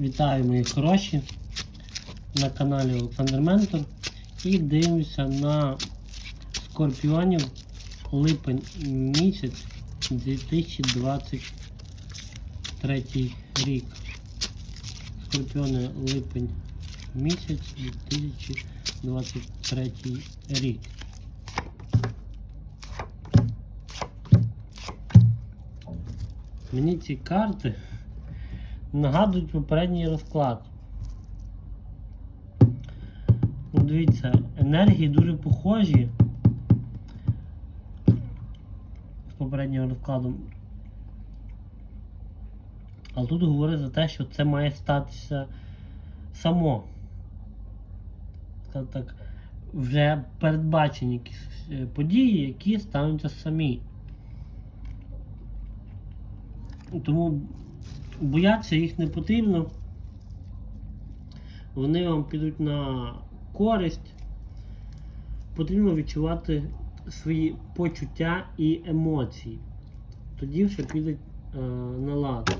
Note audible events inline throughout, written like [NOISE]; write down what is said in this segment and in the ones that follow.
Вітаю мої хороші на каналі Олександр Ментор і дивимося на скорпіонів липень місяць 2023 рік. Скорпіони липень місяць 2023 рік. Мені ці карти нагадують попередній розклад. Ну, дивіться, енергії дуже похожі з попереднім розкладом. Але тут говорить за те, що це має статися само. Так, вже передбачені якісь е, події, які стануться самі. Тому боятися їх не потрібно. Вони вам підуть на користь. Потрібно відчувати свої почуття і емоції. Тоді все піде е, на лад.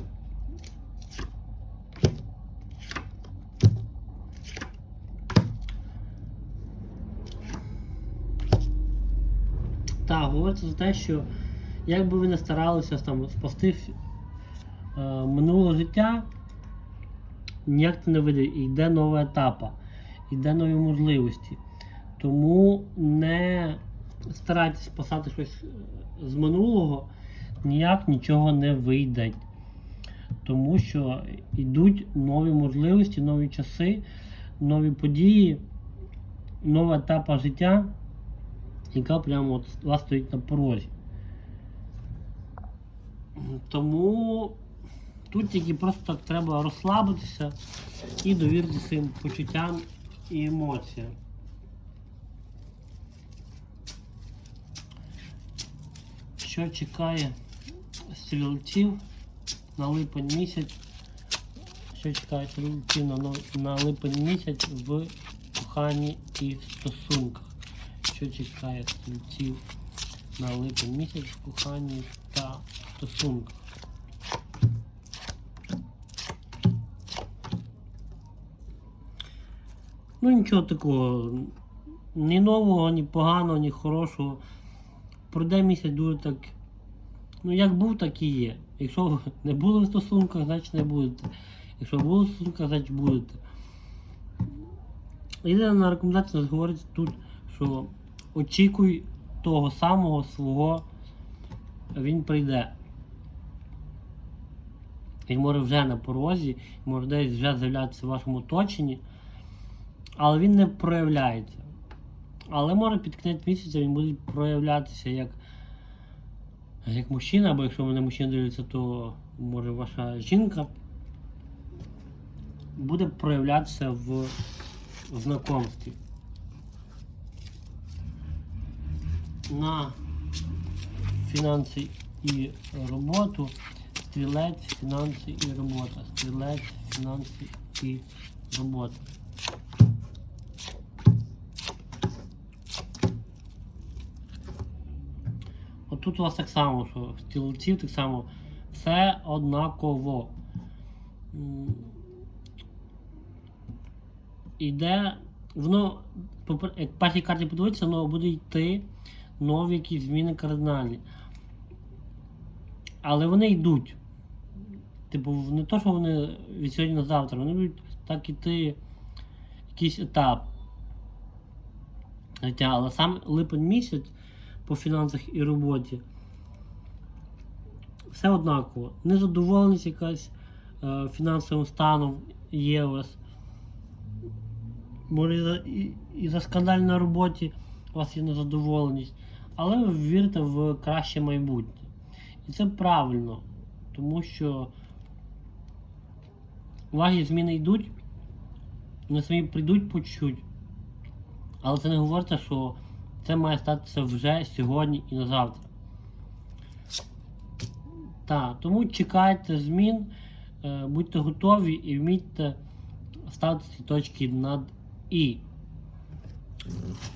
Так, говориться за те, що як би ви не старалися там спасти е, минуле життя, ніяк це не вийде. Йде нова етапа, йде нові можливості. Тому не старайтесь спасати щось з минулого, ніяк нічого не вийде. Тому що йдуть нові можливості, нові часи, нові події, нова етапа життя, яка прямо от вас стоїть на порозі. Тому тут тільки просто треба розслабитися і довірити своїм почуттям і емоціям. Що чекає стрілців на липень місяць? Що чекає стрілців на, на липень місяць в коханні і в стосунках? Що чекає стрільців на липень місяць в коханні та стосунках? Ну нічого такого. Ні нового, ні поганого, ні хорошого. Пройде місяць дуже так. Ну як був, так і є. Якщо [LAUGHS] не були в стосунках, значить не будете. Якщо були в стосунках, значить будете. Єдина рекомендація нас говорить тут, що очікуй того самого свого, він прийде. Він може вже на порозі, може десь вже з'являтися в вашому оточенні, але він не проявляється. Але може під кінець місяця він буде проявлятися як, як мужчина, або якщо мене мужчина дивиться, то може ваша жінка буде проявлятися в, знакомстві. На фінанси і роботу, стрілець, фінанси і робота. Стрілець, фінанси і робота. Отут у вас так само, що в стрілців так само все однаково. Іде, воно, як першій карті подивитися, воно буде йти нові якісь зміни кардинальні. Але вони йдуть. Типу, не то, що вони від сьогодні на завтра, вони будуть так іти якийсь етап. Але сам липень місяць по фінансах і роботі все однаково. Незадоволеність якась е, фінансовим станом є у вас. Може і за, і, за скандаль на роботі у вас є незадоволеність. Але ви вірите в краще майбутнє. І це правильно, тому що ваші зміни йдуть, вони самі прийдуть по чуть. Але це не говориться, що це має статися вже сьогодні і на завтра. Так, тому чекайте змін, е, будьте готові і вмійте ставити ці точки над І.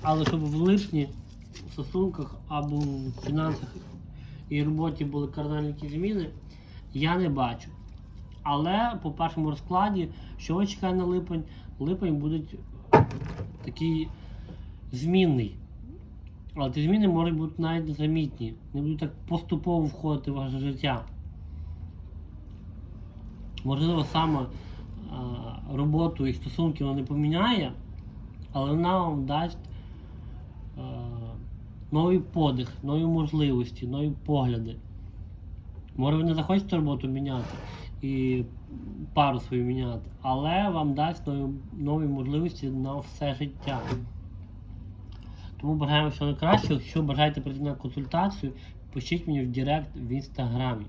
Але щоб в липні в стосунках або в фінансах і роботі були кардинальні зміни, я не бачу. Але по першому розкладі, що чекає на липень? Липень буде такий змінний. Але ті зміни можуть бути навіть незамітні. Не будуть так поступово входити в ваше життя. Можливо, саме е, роботу і стосунки вона не поміняє, але вона вам дасть е, новий подих, нові можливості, нові погляди. Може ви не захочете роботу міняти і пару свою міняти, але вам дасть нові, нові можливості на все життя. Тому бажаємо всього найкращого. Якщо бажаєте прийти на консультацію, пишіть мені в Директ в інстаграмі.